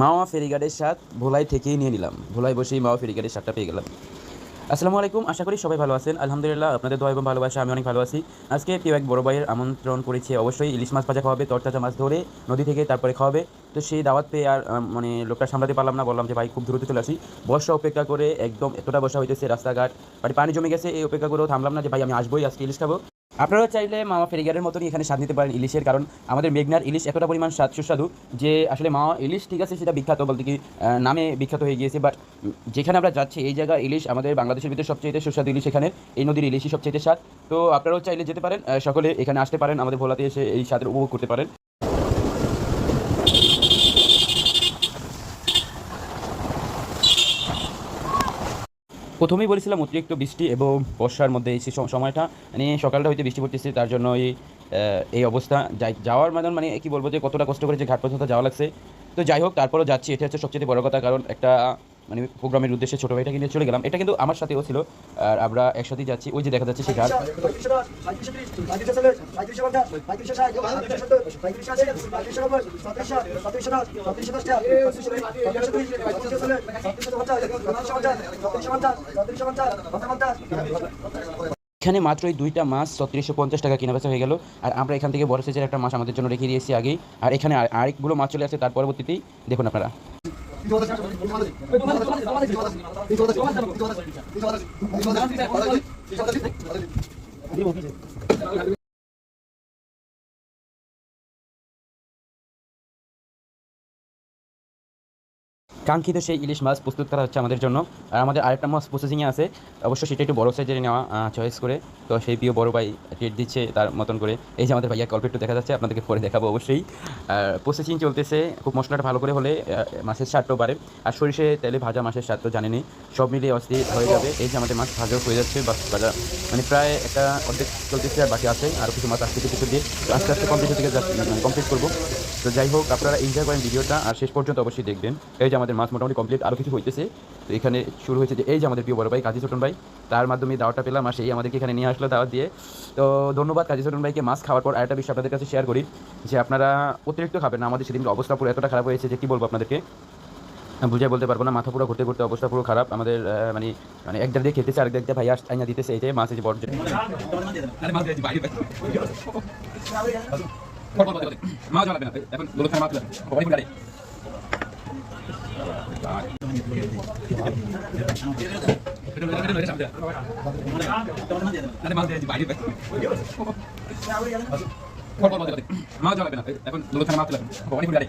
মাওয়া ফেরিঘাটের স্বাদ ভোলাই থেকেই নিয়ে নিলাম। ভোলাই বসেই মাওয়া ফেরিঘাটের স্বাদটা পেয়ে গেলাম। আসসালামু আলাইকুম, আশা করি সবাই ভালো আছেন। আলহামদুলিল্লাহ, আপনাদের দোয়া এবং ভালোবাসা আমি অনেক ভালো আছি। আজকে কেউ এক বড় ভাইয়ের আমন্ত্রণ করেছে, অবশ্যই ইলিশ মাছ ভাজা খাওয়াবে, তরতাজা মাছ ধরে নদী থেকে তারপরে খাওয়াবে। তো সেই দাওয়াত পেয়ে আর মানে লোকটা সামলাতে পারলাম না, বললাম যে, ভাই, খুব দ্রুত চলে আসি। বর্ষা অপেক্ষা করে একদম এতটা বর্ষা হইতেছে রাস্তাঘাট মানে পানি জমে গেছে, এই অপেক্ষা করেও থামলাম না যে, ভাই, আমি আসবোই, আজকে ইলিশ খাব। আপনারা চাইলে মামা ফেরিগারের মতনই এখানে স্বাদ নিতে পারেন ইলিশের, কারণ আমাদের মেঘনার ইলিশ এতটা পরিমাণ স্বাদ সুস্বাদু যে আসলে মামা ইলিশ ঠিক আছে সেটা বিখ্যাত বলতে কি নামে বিখ্যাত হয়ে গিয়েছে বাট যেখানে আমরা যাচ্ছি এই জায়গা ইলিশ আমাদের বাংলাদেশের ভিতরে সবচেয়ে সুস্বাদু ইলিশ এখানে, এই নদীর ইলিশই সবচেয়ে স্বাদ। তো আপনারাও চাইলে যেতে পারেন সকলে এখানে আসতে পারেন, আমাদের ভোলাতে এসে এই স্বাদের উপভোগ করতে পারেন। প্রথমেই বলেছিলাম অতিরিক্ত বৃষ্টি এবং বর্ষার মধ্যে এই সময়টা মানে সকালটা হইতে বৃষ্টি পড়তেছে, তার জন্য এই এই অবস্থা। যাই যাওয়ার মানে মানে কী বলব যে কতটা কষ্ট করে যে ঘাট যাওয়া লাগছে। তো যাই হোক, তারপরও যাচ্ছি এটা হচ্ছে সবচেয়ে বড় কথা, কারণ একটা মানে প্রোগ্রামের উদ্দেশ্যে ছোটো ভাইটাকে নিয়ে চলে গেলাম। এটা কিন্তু আমার সাথেও ছিল, আর আমরা একসাথেই যাচ্ছি। ওই যে দেখা যাচ্ছে সেই ঘাট এখানে মাত্র এই দুইটা মাছ ছত্রিশশো পঞ্চাশ টাকা কেনা বেচা হয়ে গেল। আর আমরা এখান থেকে বড় সাইজের একটা মাছ আমাদের জন্য রেখে দিয়েছি আগেই। আর এখানে আর- আরেকগুলো মাছ চলে আসে তার পরবর্তীতেই। দেখুন আপনারা। আমাদের কাঙ্ক্ষিত সেই ইলিশ মাছ প্রস্তুত করা হচ্ছে আমাদের জন্য। আর আমাদের আরেকটা মাছ প্রসেসিংয়ে আছে। অবশ্য সেটা একটু বড় সাইজের নেওয়া চয়েস করে। তো সেই প্রিয় বড় ভাই রেট দিচ্ছে তার মতন করে। এই যে আমাদের ভাইয়া একটু দেখা যাচ্ছে, আপনাদেরকে পরে দেখাবো অবশ্যই। আর প্রসেসিং চলতেছে, খুব মশলাটা ভালো করে হলে মাছের স্বাদটাও বাড়ে। আর সরিষে তেলে ভাজা মাছের স্বাদ তো জানেনি সব মিলিয়ে অস্থির হয়ে যাবে। এই যে আমাদের মাছ ভাজাও হয়ে যাচ্ছে বা ভাজা। মানে প্রায় একটা অর্ধেক চলতেছে আর বাকি আছে। আর কিছু মাছ আসতে কিছু দিয়ে। আস্তে আস্তে কমপ্লিট থেকে কমপ্লিট করব। তো যাই হোক, আপনারা এনজয় করেন ভিডিওটা। আর শেষ পর্যন্ত অবশ্যই দেখবেন। এই যে আমাদের মাছ মোটামুটি কমপ্লিট আরও কিছু হইতেছে। তো এখানে শুরু হয়েছে যে এই যে আমাদের প্রিয় বড় ভাই কাজী ছোটন ভাই, তার মাধ্যমে দাওয়াটা পেলাম আর সেই আমাদেরকে এখানে নিয়ে আসলো দাওয়াত দিয়ে। তো ধন্যবাদ কাজী ছোটন ভাইকে মাছ খাওয়ার পর আরেকটা বিষয় আপনাদের কাছে শেয়ার করি, যে আপনারা অতিরিক্ত খাবেন না, আমাদের সেদিন অবস্থা পুরো এতটা খারাপ হয়েছে যে কী বলব আপনাদেরকে? বুঝাই বলতে পারব না, মাথা পুরো ঘুরতে ঘুরতে অবস্থা পুরো খারাপ, আমাদের মানে মানে এক দিয়ে খেতেছে, আরেক দিয়ে ভাই আইনা দিতেছে এই যে মাছ লাগবে না, এখন মাছ এখন লোক লাগবে। বাড়ি গাড়ি